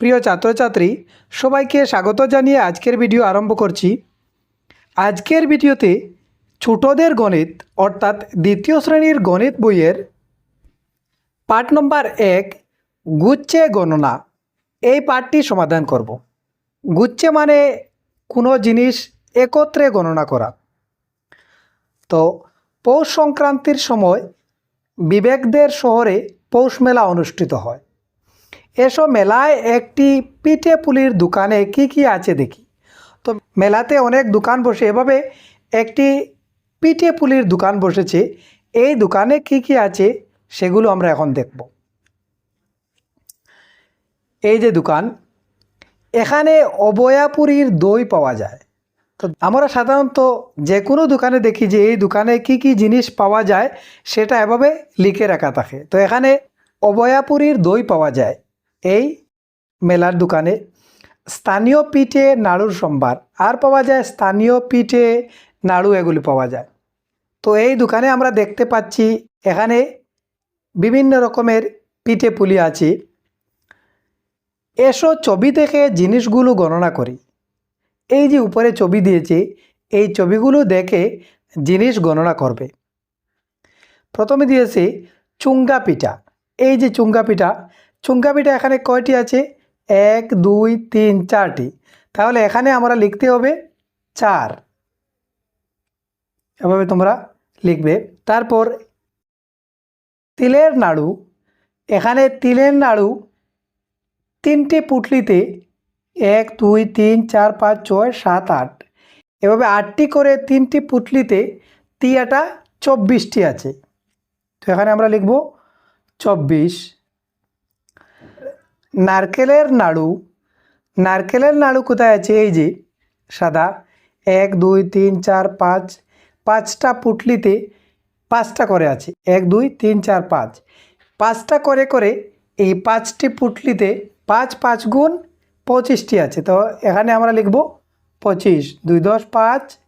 প্রিয় ছাত্রছাত্রী, সবাইকে স্বাগত জানিয়ে আজকের ভিডিও আরম্ভ করছি। আজকের ভিডিওতে ছোটদের গণিত, অর্থাৎ দ্বিতীয় শ্রেণির গণিত বইয়ের পাঠ নম্বর এক, গুচ্ছে গণনা। এই পাঠটি সমাধান করব। গুচ্ছে মানে কোনো জিনিস একত্রে গণনা করা। তো পৌষ সংক্রান্তির সময় বিবেকদের শহরে পৌষ মেলা অনুষ্ঠিত হয়। এসব মেলায় একটি পিঠে পুলির দোকানে কি কি আছে দেখি। তো মেলাতে অনেক দোকান বসে, এভাবে একটি পিঠে পুলির দোকান বসেছে। এই দোকানে কি কি আছে সেগুলো আমরা এখন দেখব। এই যে দোকান, এখানে অবয়াপুরীর দই পাওয়া যায়। তো আমরা সাধারণত যে কোনো দোকানে দেখি যে এই দোকানে কি কি জিনিস পাওয়া যায়, সেটা এভাবে লিখে রাখা থাকে। তো এখানে অবয়াপুরীর দই পাওয়া যায়। এই মেলার দোকানে স্থানীয় পিঠে নাড়ুর সম্ভার। আর পাওয়া যায় স্থানীয় পিঠে নাড়ু এগুলি পাওয়া যায়। তো এই দোকানে আমরা দেখতে পাচ্ছি এখানে বিভিন্ন রকমের পিঠে পুলি আছে। এসো ছবি থেকে জিনিসগুলো গণনা করি। এই যে উপরে ছবি দিয়েছে, এই ছবিগুলো দেখে জিনিস গণনা করবে। প্রথমে দিয়েছে চুঙ্গা পিঠা। এই যে চুঙ্গা পিঠা চুঙ্গা পিঠা এখানে কয়টি আছে? এক, দুই, তিন, চারটি। তাহলে এখানে আমরা লিখতে হবে চার। এভাবে তোমরা লিখবে। তারপর তিলের নাড়ু। এখানে তিলের নাড়ু তিনটি পুটলিতে এক, দুই, তিন, চার, পাঁচ, ছয়, সাত, আট। এভাবে আটটি করে তিনটি পুটলিতে তিয়াটা চব্বিশটি আছে। তো এখানে আমরা লিখব চব্বিশ। নারকেলের নাড়ু। নারকেলের নাড়ু কোথায় আছে? এই যে, সাদা। এক, দুই, তিন, চার, পাঁচ। পাঁচটা পুটলিতে পাঁচটা করে আছে। এক, দুই, তিন, চার, পাঁচ। পাঁচটা করে করে এই পাঁচটি পুটলিতে পাঁচ পাঁচ গুণ পঁচিশটি আছে। তো এখানে আমরা লিখব পঁচিশ, দুই, দশ, পাঁচ,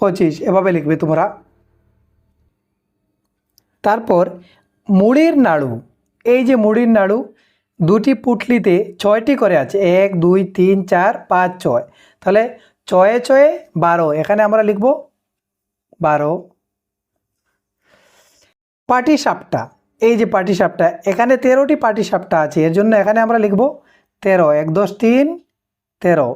পঁচিশ। এভাবে লিখবে তোমরা। তারপর মুড়ির নাড়ু। এই যে মুড়ির নাড়ু দুটি পুটলিতে ছয়টি করে আছে। এক, দুই, তিন, চার, পাঁচ, ছয়। তাহলে ছয়ে ছয়ে বারো। এখানে আমরা লিখব বারো। পাটি সাপটা এই যে পাটি সাপটা এখানে তেরোটি পাটি সাপটা আছে। এর জন্য এখানে আমরা লিখব তেরো। এক, দশ, তিন, তেরো।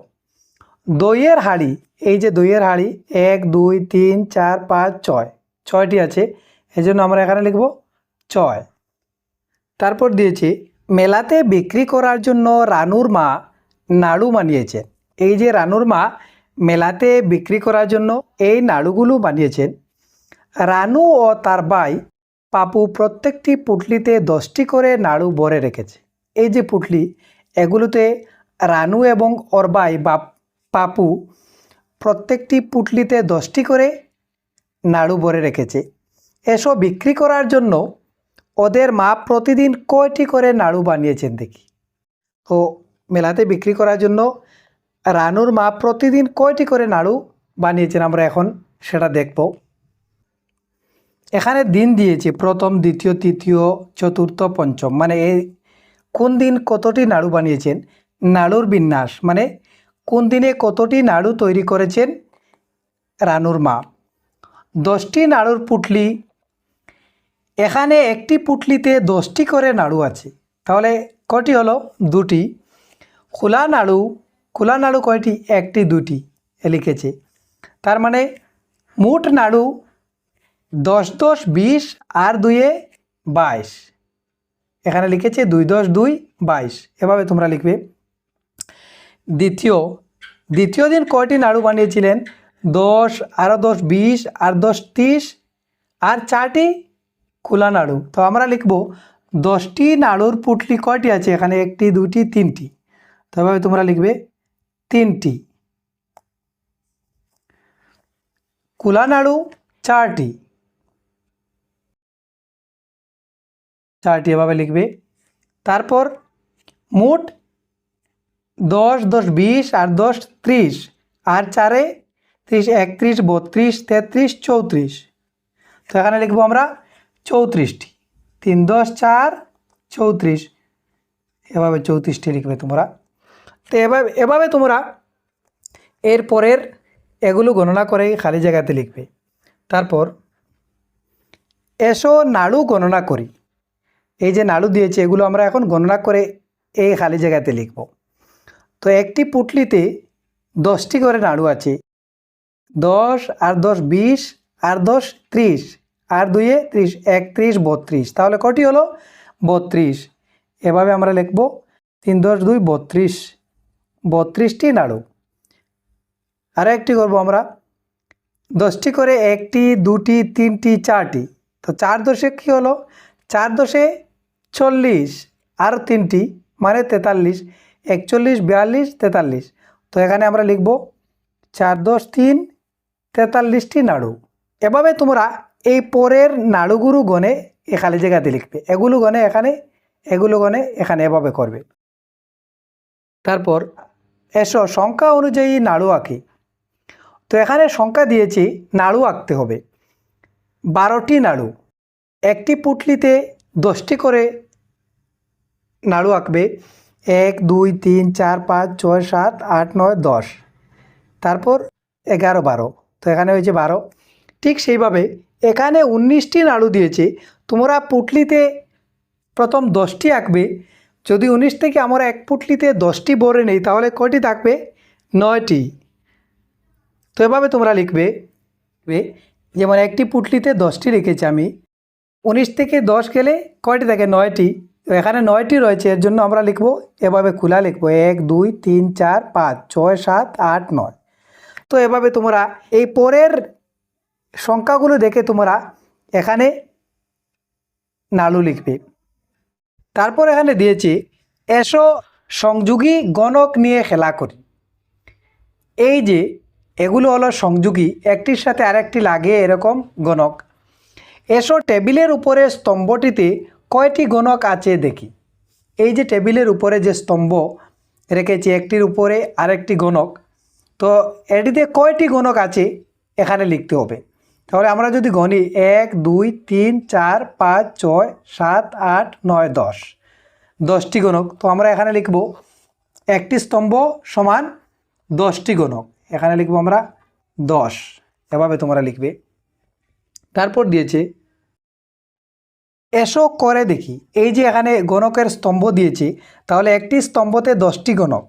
দইয়ের হাড়ি, এই যে দইয়ের হাড়ি, এক, দুই, তিন, চার, পাঁচ, ছয়। ছয়টি আছে। এই জন্য আমরা এখানে লিখব ছয়। তারপর দিয়েছি মেলাতে বিক্রি করার জন্য রানুর মা নাড়ু বানিয়েছেন এই যে রানুর মা মেলাতে বিক্রি করার জন্য এই নাড়ুগুলো বানিয়েছেন। রানু ও তার ভাই পাপু প্রত্যেকটি পুটলিতে দশটি করে নাড়ু ভরে রেখেছে। এই যে পুটলি, এগুলোতে রানু এবং ওর ভাই বা পাপু প্রত্যেকটি পুটলিতে দশটি করে নাড়ু ভরে রেখেছে। এসব বিক্রি করার জন্য ওদের মা প্রতিদিন কয়টি করে নাড়ু বানিয়েছেন দেখি? তো মেলাতে বিক্রি করার জন্য রানুর মা প্রতিদিন কয়টি করে নাড়ু বানিয়েছেন আমরা এখন সেটা দেখব। এখানে দিন দিয়েছে, প্রথম, দ্বিতীয়, তৃতীয়, চতুর্থ, পঞ্চম। মানে এই কোন দিন কতটি নাড়ু বানিয়েছেন? নাড়ুর বিন্যাস মানে কোন দিনে কতটি নাড়ু তৈরি করেছেন রানুর মা? দশটি নাড়ুর পুটলি এখানে একটি পুটলিতে দশটি করে নাড়ু আছে। তাহলে কটি হলো? দুটি। খোলা নাড়ু খোলা নাড়ু কয়টি? একটি, দুটি লিখেছে। তার মানে মোট নাড়ু দশ দশ বিশ আর দুইয়ে বাইশ। এখানে লিখেছে দুই দশ দুই বাইশ। এভাবে তোমরা লিখবে। দ্বিতীয় দ্বিতীয় দিন কয়টি নাড়ু বানিয়েছিলেন? দশ, আরও দশ, বিশ, আর দশ, তিরিশ, আর চারটি? খোলা নাড়ু। তো আমরা লিখব, দশটি নাড়ুর পুটলি কয়টি আছে? এখানে একটি দুটি তিনটি। তো এভাবে তোমরা লিখবে, তিনটি। খোলা নাড়ু, চারটি। চারটি এভাবে লিখবে। তারপর মোট দশ দশ বিশ আর দশ ত্রিশ। আর চারে ত্রিশ, একত্রিশ, বত্রিশ, তেত্রিশ, চৌত্রিশ। তো এখানে লিখব আমরা চৌত্রিশটি। তিন দশ চার, চৌত্রিশ। এভাবে চৌত্রিশটি লিখবে তোমরা। তো এভাবে এভাবে তোমরা এর পরের এগুলো গণনা করে খালি জায়গাতে লিখবে। তারপর এসো নাড়ু গণনা করি। এই যে নাড়ু দিয়েছে, এগুলো আমরা এখন গণনা করে এই খালি জায়গাতে লিখব। তো একটি পুটলিতে দশটি করে নাড়ু আছে। দশ আর দশ বিশ আর দশ ত্রিশ। আর দুইয়ে ত্রিশ একত্রিশ বত্রিশ। তাহলে কটি হলো? বত্রিশ। এভাবে আমরা লিখব তিন, দশ, দুই, বত্রিশ। বত্রিশটি নাড়ু। আরও একটি করব আমরা। দশটি করে একটি, দুটি, তিনটি, চারটি। তো চার দশে কী হলো? চার দশে চল্লিশ। আর তিনটি মানে তেতাল্লিশ। একচল্লিশ, বিয়াল্লিশ, তেতাল্লিশ। তো এখানে আমরা লিখব চার, দশ, তিন, তেতাল্লিশটি নাড়ু। এভাবে তোমরা এই পরের নাড়ুগুরু গণে এ খালি জায়গাতে লিখবে। এগুলো গণে এখানে, এগুলো গণে এখানে এভাবে করবে। তারপর এসো সংখ্যা অনুযায়ী নাড়ু আঁকি। তো এখানে সংখ্যা দিয়েছি, নাড়ু আঁকতে হবে। বারোটি নাড়ু, একটি পুটলিতে দশটি করে নাড়ু আঁকবে। এক, দুই, তিন, চার, পাঁচ, ছয়, সাত, আট, নয়, দশ। তারপর এগারো, বারো। তো এখানে হয়েছে বারো। ঠিক সেইভাবে এখানে উনিশটি নাড়ু দিয়েছে। তোমরা পুটলিতে প্রথম দশটি আঁকবে। যদি উনিশ থেকে আমরা এক পুটলিতে দশটি বরে নেই, তাহলে কয়টি থাকবে? নয়টি। তো এভাবে তোমরা লিখবে। যেমন একটি পুটলিতে দশটি লিখেছি আমি। উনিশ থেকে দশ গেলে কয়টি থাকে? নয়টি। এখানে নয়টি রয়েছে, এর জন্য আমরা লিখব, এভাবে খোলা লিখব, এক, দুই, তিন, চার, পাঁচ, ছয়, সাত, আট, নয়। তো এভাবে তোমরা এই পরের সংখ্যাগুলো দেখে তোমরা এখানে নালু লিখবে। তারপর এখানে দিয়েছি, এসো সংযোগী গণক নিয়ে খেলা করি। এই যে, এগুলো হলো সংযোগী, একটির সাথে আরেকটি লাগে এরকম গণক। এসো টেবিলের উপরে স্তম্ভটিতে কয়টি গণক আছে দেখি। এই যে টেবিলের উপরে যে স্তম্ভ রেখেছি, একটির উপরে আরেকটি গণক। তো এটিতে কয়টি গণক আছে এখানে লিখতে হবে। তাহলে আমরা যদি গণি, এক, দুই, তিন, চার, পাঁচ, ছয়, সাত, আট, নয়, দশ। দশটি গণক। তো আমরা এখানে লিখব, একটি স্তম্ভ সমান দশটি গণক। এখানে লিখব আমরা দশ। এভাবে তোমরা লিখবে। তারপর দিয়েছে, এসো করে দেখি। এই যে এখানে গণকের স্তম্ভ দিয়েছে, তাহলে একটি স্তম্ভতে দশটি গণক।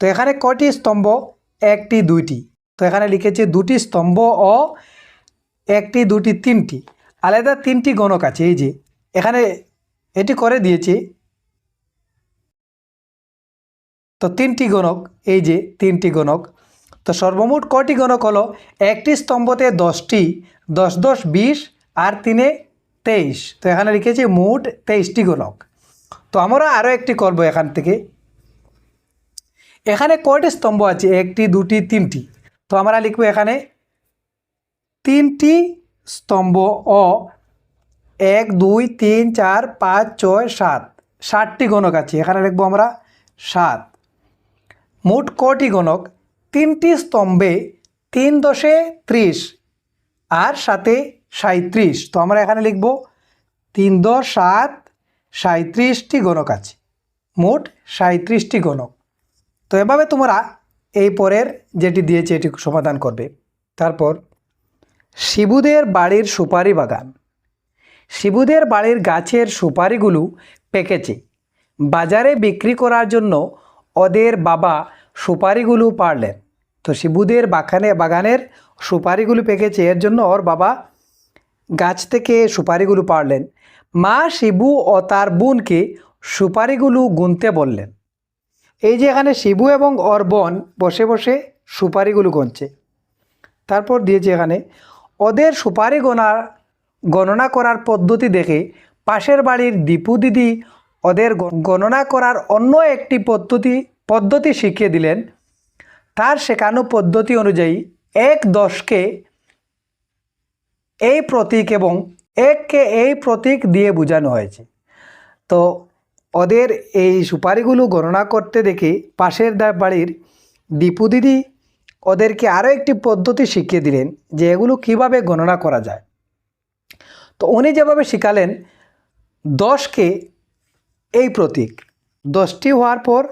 তো এখানে কটি স্তম্ভ? একটি, দুইটি। তো এখানে লিখেছে দুটি স্তম্ভ ও একটি, দুটি, তিনটি। আলাদা তিনটি গণক আছে, এই যে। এখানে এটি করে দিয়েছে। তো তিনটি গণক, এই যে তিনটি গণক। তো সর্বমোট কটি গণক হলো? একটি স্তম্ভতে দশটি, দশ দশ, বিশ, আর তিনে তেইশ। তো এখানে লিখেছি মোট তেইশটি গণক। তো আমরা আরও একটি করব এখান থেকে। এখানে কয়টি স্তম্ভ আছে? একটি, দুটি, তিনটি। তো আমরা লিখব এখানে তিনটি স্তম্ভ ও এক, দুই, তিন, চার, পাঁচ, ছয়, সাত। ষাটটি গণক আছে, এখানে লিখব আমরা সাত। মোট কটি গণক? তিনটি স্তম্ভে তিন দশে ত্রিশ আর সাথে সাঁত্রিশ তো আমরা এখানে লিখব তিন দশ সাত সাঁত্রিশটি গণক আছে। মোট সাঁত্রিশটি গণক। তো এভাবে তোমরা এই পরের যেটি দিয়েছে এটি সমাধান করবে। তারপর শিবুদের বাড়ির সুপারি বাগান। শিবুদের বাড়ির গাছের সুপারিগুলো পেকেছে। বাজারে বিক্রি করার জন্য ওদের বাবা সুপারিগুলো পারলেন তো শিবুদের বাগানে, বাগানের সুপারিগুলো পেকেছে, এর জন্য ওর বাবা গাছ থেকে সুপারিগুলো পারলেন মা শিবু ও তার বোনকে সুপারিগুলো গুনতে বললেন। এই যে এখানে শিবু এবং ওর বোন বসে বসে সুপারিগুলো গুনছে। তারপর দিয়েছে এখানে ওদের সুপারি গোনার গণনা করার পদ্ধতি দেখে পাশের বাড়ির দীপু দিদি ওদের গণনা করার অন্য একটি পদ্ধতি পদ্ধতি শিখিয়ে দিলেন। তার শেখানো পদ্ধতি অনুযায়ী এক দশকে এই প্রতীক এবং এককে এই প্রতীক দিয়ে বোঝানো হয়েছে। তো ওদের এই সুপারিগুলো গণনা করতে দেখে পাশের বাড়ির দীপু দিদি ওদেরকে আরও একটি পদ্ধতি শিখিয়ে দিলেন যে এগুলো কীভাবে গণনা করা যায়। তো উনি যেভাবে শিখালেন, দশকে এই প্রতীক, দশটি হওয়ার পর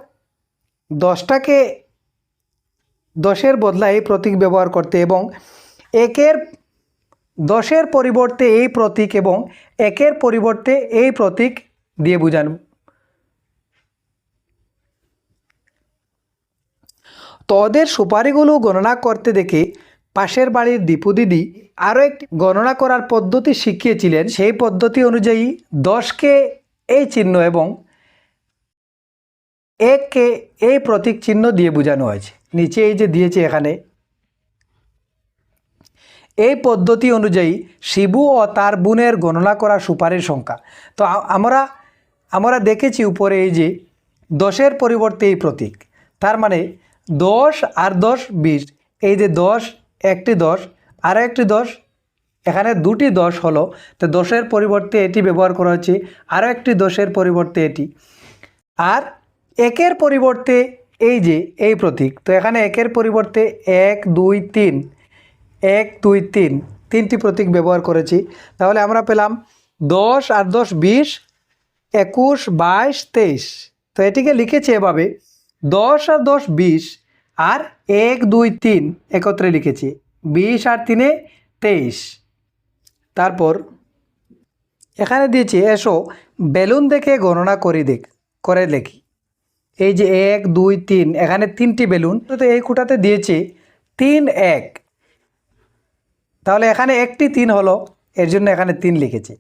দশটাকে দশের বদলা এই প্রতীক ব্যবহার করতে এবং একের, দশের পরিবর্তে এই প্রতীক এবং একের পরিবর্তে এই প্রতীক দিয়ে বোঝানো। তো ওদের সুপারিগুলো গণনা করতে দেখে পাশের বাড়ির দীপু দিদি আরও একটি গণনা করার পদ্ধতি শিখিয়েছিলেন। সেই পদ্ধতি অনুযায়ী দশকে এই চিহ্ন এবং এককে এই প্রতীক চিহ্ন দিয়ে বোঝানো হয়েছে। নিচে এই যে দিয়েছে এখানে। এই পদ্ধতি অনুযায়ী শিবু ও তার বোনের গণনা করা সুপারির সংখ্যা। তো আমরা আমরা দেখেছি উপরে এই যে দশের পরিবর্তে এই প্রতীক। তার মানে দশ আর দশ বিশ। এই যে দশ, একটি দশ আর একটি দশ, এখানে দুটি দশ হলো। তো দশের পরিবর্তে এটি ব্যবহার করা হচ্ছে, আরও একটি দশের পরিবর্তে এটি। আর একের পরিবর্তে এই যে, এই প্রতীক। তো এখানে একের পরিবর্তে এক, দুই, তিন। এক, দুই, তিন। তিনটি প্রতীক ব্যবহার করেছি। তাহলে আমরা পেলাম দশ আর দশ বিশ, একুশ, বাইশ, তেইশ। তো এটিকে লিখেছে এভাবে, দশ আর দশ বিশ আর এক, দুই, তিন একত্রে লিখেছি। বিশ আর তিনে তেইশ। তারপর এখানে দিয়েছি, এসো, বেলুন দেখে গণনা করি দেখ, করে লেখি। এই যে এক, দুই, তিন, এখানে তিনটি বেলুন, তো এই কুটাতে দিয়েছে তিন, এক। তাহলে এখানে একটি তিন হলো, এর জন্য এখানে তিন লিখেছে।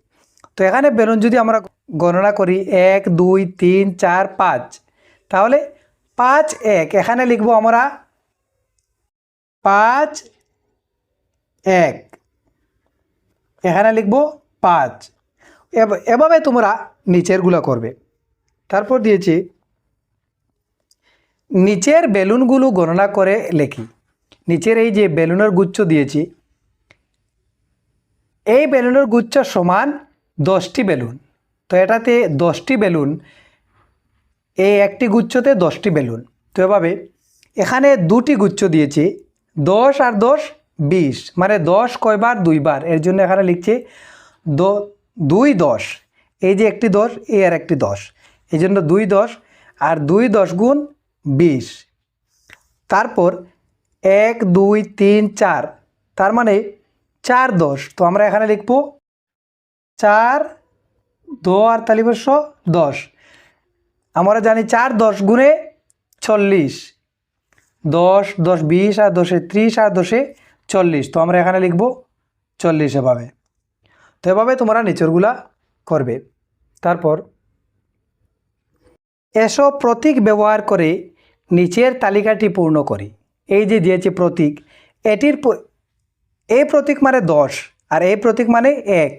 তো এখানে বেলুন যদি আমরা গণনা করি, এক, দুই, তিন, চার, পাঁচ, তাহলে পাঁচ এক, এখানে লিখব আমরা পাঁচ এক। এখানে লিখব পাঁচ। এভাবে তোমরা নিচেরগুলো করবে। তারপর দিয়েছি, নিচের বেলুনগুলো গণনা করে লেখি। নিচের এই যে বেলুনের গুচ্ছ দিয়েছি, এই বেলুনের গুচ্ছ সমান দশটি বেলুন। তো এটাতে দশটি বেলুন এই একটি গুচ্ছতে দশটি বেলুন। তো এভাবে এখানে দুটি গুচ্ছ দিয়েছি, দশ আর দশ বিশ। মানে দশ কয়বার দুইবার। এর জন্য এখানে লিখছে দুই দশ। এই যে একটি দশ, এই আর একটি দশ। এই জন্য দুই দশ আর দুই দশ গুণ বিশ। তারপর এক, দুই, তিন, চার। তার মানে চার দশ। তো আমরা এখানে লিখব চার, দো আর তালিবর্ষ দশ। আমরা জানি চার দশ গুণে চল্লিশ। দশ দশ বিশ, আর দশে ত্রিশ, আর দশে চল্লিশ। তো আমরা এখানে লিখব চল্লিশ এভাবে। তো এভাবে তোমরা নিচরগুলা করবে। তারপর এসব প্রতীক ব্যবহার করে নিচের তালিকাটি পূর্ণ করি। এই যে দিয়েছে প্রতীক, এটির এই প্রতীক মানে দশ, আর এই প্রতীক মানে এক।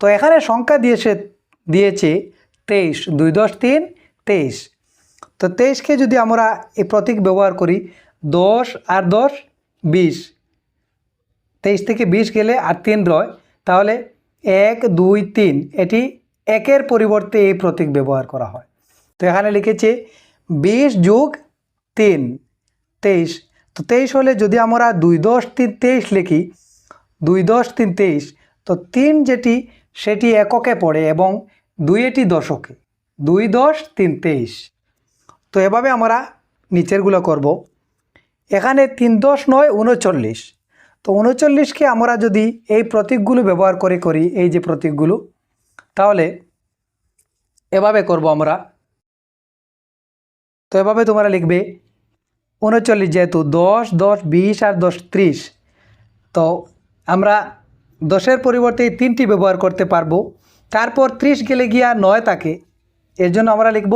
তো এখানে সংখ্যা দিয়েছে দিয়েছে তেইশ। দুই দশ তিন তেইশ। তো তেইশকে যদি আমরা এই প্রতীক ব্যবহার করি, দশ আর দশ, বিশ। তেইশ থেকে বিশ গেলে আর তিন রয়। তাহলে এক, দুই, তিন, এটি একের পরিবর্তে এই প্রতীক ব্যবহার করা হয়। তো এখানে লিখেছে বিশ যুগ তিন, তেইশ। তো তেইশ হলে যদি আমরা দুই দশ, তিন, তেইশ লিখি, দুই দশ, তিন, তেইশ, তো তিন যেটি, সেটি এককে পড়ে এবং দুই এটি দশকে। দুই দশ, তিন তেইশ। তো এভাবে আমরা নিচেরগুলো করব। এখানে তিন দশ নয়, উনচল্লিশ। তো উনচল্লিশকে আমরা যদি এই প্রতীকগুলো ব্যবহার করে করি, এই যে প্রতীকগুলো, তাহলে এভাবে করব আমরা। তো এভাবে তোমরা লিখবে, উনচল্লিশ যেহেতু দশ দশ, বিশ আর দশ, ত্রিশ। তো আমরা দশের পরিবর্তে তিনটি ব্যবহার করতে পারব। তারপর ত্রিশ গেলে গিয়া নয় থাকে। এর জন্য আমরা লিখব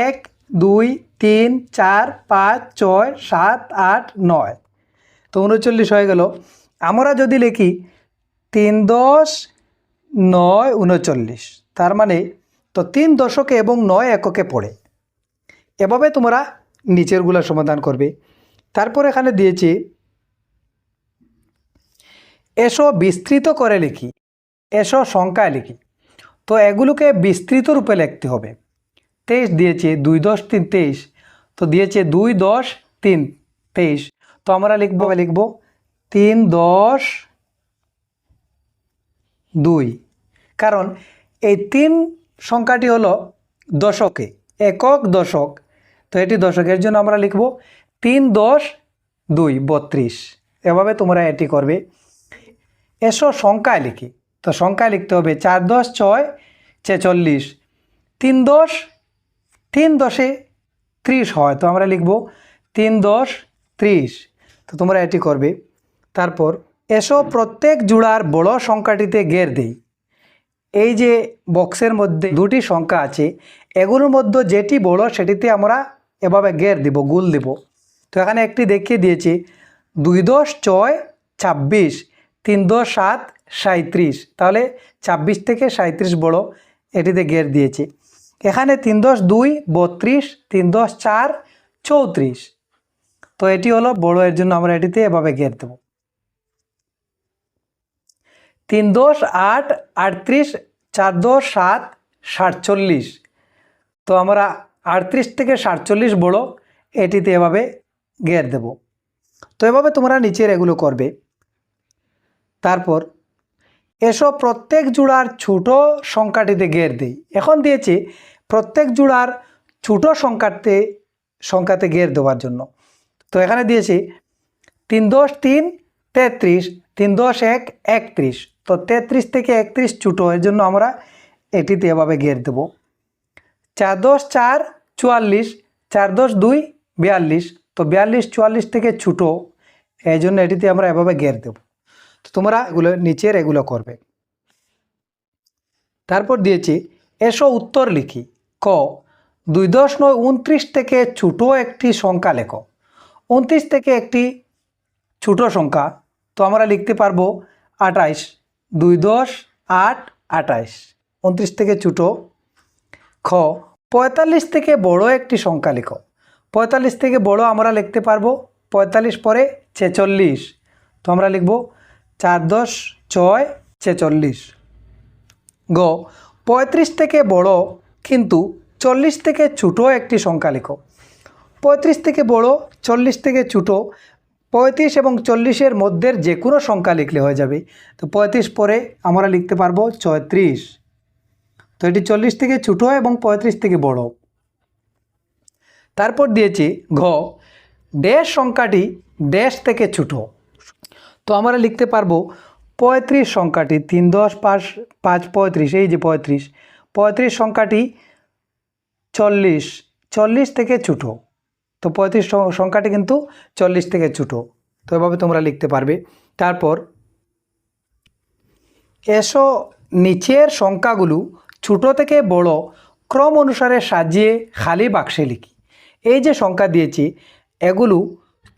এক, দুই, তিন, চার, পাঁচ, ছয়, সাত, আট, নয়। তো উনচল্লিশ হয়ে গেল। আমরা যদি লিখি তিন দশ, নয়, উনচল্লিশ, তার মানে তো তিন দশকে এবং নয় এককে পড়ে। এভাবে তোমরা নিচেরগুলো সমাধান করবে। তারপর এখানে দিয়েছি, এসো বিস্তৃত করে লিখি, এসো সংখ্যায় লিখি। তো এগুলোকে বিস্তৃত রূপে লিখতে হবে। তেইশ দিয়েছে দুই দশ তিন তেইশ, তো দিয়েছে দুই দশ তিন তেইশ। তো আমরা লিখব লিখব তিন দশ দুই। কারণ এই তিন সংখ্যাটি হলো দশকে, একক দশক। তো এটি দশকের জন্য আমরা লিখব তিন দশ দুই, বত্রিশ। এভাবে তোমরা এটি করবে। এসো সংখ্যায় লিখি। তো সংখ্যায় লিখতে হবে চার দশ ছয় ছেচল্লিশ তিন দশ, তিন দশে ত্রিশ হয়, তো আমরা লিখব তিন দশ ত্রিশ। তো তোমরা এটি করবে। তারপর এসো প্রত্যেক জোড়ার বড় সংখ্যাটিতে গের দেই। এই যে বক্সের মধ্যে দুটি সংখ্যা আছে, এগুলোর মধ্যে যেটি বড় সেটিতে আমরা এভাবে গের দিব, গুল দিব। তো এখানে একটি দেখিয়ে দিয়েছি, দুই দশ ছয় ছাব্বিশ, তিন দশ সাত সাঁত্রিশ তাহলে ছাব্বিশ থেকে সাঁত্রিশ বড়, এটিতে গের দিয়েছে। এখানে তিন দশ দুই, বত্রিশ, তিন দশ চার, চৌত্রিশ। তো এটি হলো বড়, এর জন্য আমরা এটিতে এভাবে গের দেব। তিন দশ আট, আটত্রিশ, চার দশ সাত, সাতচল্লিশ। তো আমরা আটত্রিশ থেকে সাতচল্লিশ বড়, এটিতে এভাবে গের দেব। তো এভাবে তোমরা নিচের এগুলো করবে। তারপর এসব প্রত্যেক জোড়ার ছোট সংখ্যাটিতে গের দেই। এখন দিয়েছে, প্রত্যেক জোড়ার ছোট সংখ্যাতে সংখ্যাতে গের দেওয়ার জন্য। তো এখানে দিয়েছে, তিন দশ তিন, তেত্রিশ, তিন দশ এক, একত্রিশ। তো তেত্রিশ থেকে একত্রিশ ছোটো, এর জন্য আমরা এটিতে এভাবে গের দেব। চার দশ চার, চুয়াল্লিশ। চার দশ দুই, বিয়াল্লিশ। তো বিয়াল্লিশ, চুয়াল্লিশ থেকে ছোটো, এই জন্য এটিতে আমরা এভাবে গের দেব। তো তোমরা এগুলো নিচের এগুলো করবে। তারপর দিয়েছি, এসো উত্তর লিখি। ক, দুই দশ নয় উনত্রিশ থেকে ছোটো একটি সংখ্যা লেখো। উনত্রিশ থেকে একটি ছোটো সংখ্যা, তো আমরা লিখতে পারব আটাইশ দুই দশ, আট আটাইশ উনত্রিশ থেকে ছোটো। খ, পঁয়তাল্লিশ থেকে বড় একটি সংখ্যা লিখো। পঁয়তাল্লিশ থেকে বড় আমরা লিখতে পারব, পঁয়তাল্লিশ পরে ছেচল্লিশ। তো আমরা লিখব চার দশ, ছয়, ছেচল্লিশ। গ, পঁয়ত্রিশ থেকে বড় কিন্তু চল্লিশ থেকে ছোটো একটি সংখ্যা লিখো। পঁয়ত্রিশ থেকে বড়, চল্লিশ থেকে ছোটো, পঁয়ত্রিশ এবং চল্লিশের মধ্যের যে কোনো সংখ্যা লিখলে হয়ে যাবে। তো পঁয়ত্রিশ পরে আমরা লিখতে পারব ছয়ত্রিশ। তো এটি চল্লিশ থেকে ছোটো এবং পঁয়ত্রিশ থেকে বড়। তারপর দিয়েছি ঘ ড্যাশ সংখ্যাটি ড্যাশ থেকে ছোটো। তো আমরা লিখতে পারব পঁয়ত্রিশ সংখ্যাটি, তিন দশ পাঁচ পাঁচ পঁয়ত্রিশ, এই যে পঁয়ত্রিশ পঁয়ত্রিশ সংখ্যাটি চল্লিশ চল্লিশ থেকে ছোটো। তো পঁয়ত্রিশ সংখ্যাটি কিন্তু চল্লিশ থেকে ছোটো। তো এভাবে তোমরা লিখতে পারবে। তারপর এসো নিচের সংখ্যাগুলো ছোটো থেকে বড় ক্রম অনুসারে সাজিয়ে খালি বাক্সে লিখি। এই যে সংখ্যা দিয়েছি, এগুলো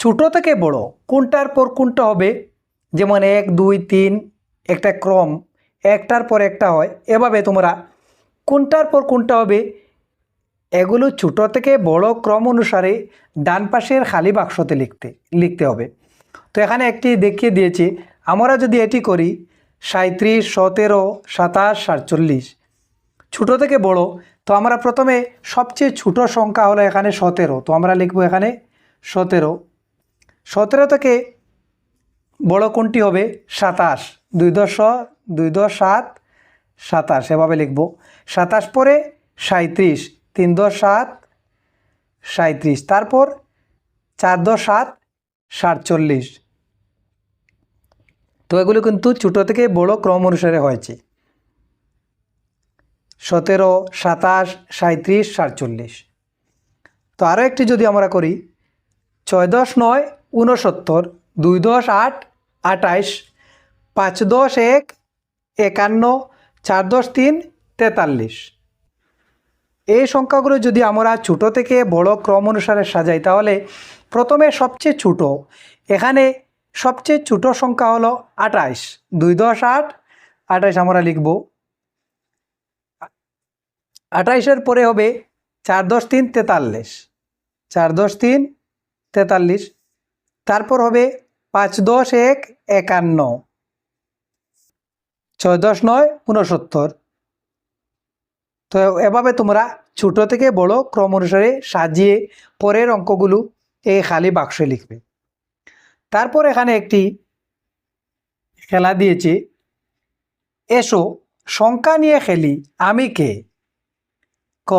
ছোটো থেকে বড়, কোনটার পর কোনটা হবে? যেমন এক, দুই, তিন, একটা ক্রম, একটার পর একটা হয়। এভাবে তোমরা কোনটার পর কোনটা হবে? এগুলো ছোট থেকে বড় ক্রম অনুসারে ডান পাশের খালি বাক্সতে লিখতে লিখতে হবে। তো এখানে একটি দেখিয়ে দিয়েছি। আমরা যদি এটি করি সাঁত্রিশ সতেরো, সাতাশ, সাতচল্লিশ, ছোটো থেকে বড়, তো আমরা প্রথমে সবচেয়ে ছোটো সংখ্যা হলো এখানে সতেরো। তো আমরা লিখব এখানে সতেরো। সতেরো থেকে বড় কোনটি হবে? সাতাশ। দুই দশ দুই দশ, সাত, সাতাশ। এভাবে লিখব। সাতাশ পরে সাঁত্রিশ তিন দশ, সাত সাঁত্রিশ তারপর চার দশ, সাত, সাতচল্লিশ। তো এগুলো কিন্তু ছোটো থেকে বড় ক্রম অনুসারে হয়েছে। সতেরো, সাতাশ সাঁত্রিশ সাতচল্লিশ। তো আরও একটি যদি আমরা করি, ছয় দশ নয়, ঊনসত্তর। দুই দশ, আট আটাইশ পাঁচ দশ এক, একান্ন, চার দশ তিন, তেতাল্লিশ। এই সংখ্যাগুলো যদি আমরা ছোটো থেকে বড় ক্রম অনুসারে সাজাই, তাহলে প্রথমে সবচেয়ে ছোটো, এখানে সবচেয়ে ছোটো সংখ্যা হলো আটাইশ দুই দশ আট আটাইশ আমরা লিখব। আটাইশের পরে হবে চার দশ তিন, তেতাল্লিশ। চার দশ তিন, তেতাল্লিশ। তারপর হবে পাঁচ দশ এক একান্ন। ছয় দশ নয় ঊনসত্তর। তো এভাবে তোমরা ছোট থেকে বড় ক্রম অনুসারে সাজিয়ে পরের অঙ্কগুলো এই খালি বাক্সে লিখবে। তারপর এখানে একটি খেলা দিয়েছে। এসো, সংখ্যা নিয়ে খেলি, আমি কে? ক,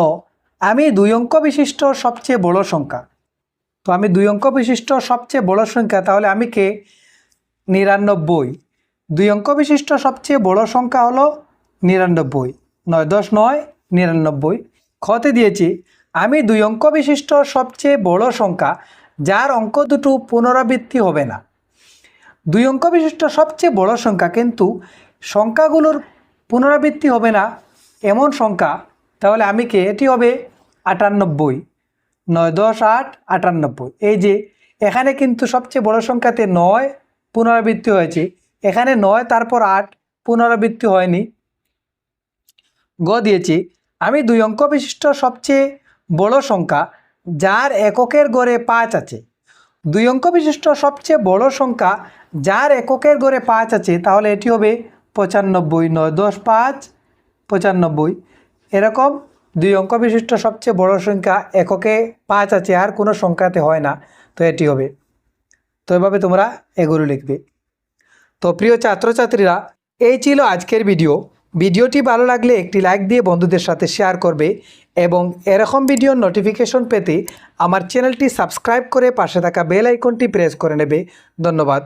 আমি দুই অঙ্ক বিশিষ্ট সবচেয়ে বড় সংখ্যা। তো আমি দুই অঙ্ক বিশিষ্ট সবচেয়ে বড় সংখ্যা, তাহলে আমি কে? নিরানব্বই। দুই অঙ্ক বিশিষ্ট সবচেয়ে বড় সংখ্যা হলো নিরানব্বই। নয় দশ নয়, নিরানব্বই। খতে দিয়েছি, আমি দুই অঙ্ক বিশিষ্ট সবচেয়ে বড় সংখ্যা, যার অঙ্ক দুটো পুনরাবৃত্তি হবে না। দুই অঙ্ক বিশিষ্ট সবচেয়ে বড় সংখ্যা, কিন্তু সংখ্যাগুলোর পুনরাবৃত্তি হবে না, এমন সংখ্যা, তাহলে আমি কে? এটি হবে আটানব্বই। নয়, দশ, আট, আটানব্বই। এই যে, এখানে কিন্তু সবচেয়ে বড় সংখ্যাতে নয় পুনরাবৃত্তি হয়েছে। এখানে নয়, তারপর আট পুনরাবৃত্তি হয়নি। গ দিয়েছি, আমি দুই অঙ্ক বিশিষ্ট সবচেয়ে বড় সংখ্যা, যার এককের গড়ে পাঁচ আছে। দুই অঙ্ক বিশিষ্ট সবচেয়ে বড় সংখ্যা, যার এককের গড়ে পাঁচ আছে, তাহলে এটি হবে পঁচানব্বই, নয়, দশ, পাঁচ, পঁচানব্বই। এরকম দুই অঙ্ক বিশিষ্ট সবচেয়ে বড় সংখ্যা এককে পাঁচ আছে, আর কোনো সংখ্যাতে হয় না। তো এটি হবে। তো এভাবে তোমরা এগুলো লিখবে। তো প্রিয় ছাত্রছাত্রীরা, এই ছিল আজকের ভিডিও। ভিডিওটি ভালো লাগলে একটি লাইক দিয়ে বন্ধুদের সাথে শেয়ার করবে এবং এরকম ভিডিওর নোটিফিকেশন পেতে আমার চ্যানেলটি সাবস্ক্রাইব করে পাশে থাকা বেল আইকনটি প্রেস করে নেবে। ধন্যবাদ।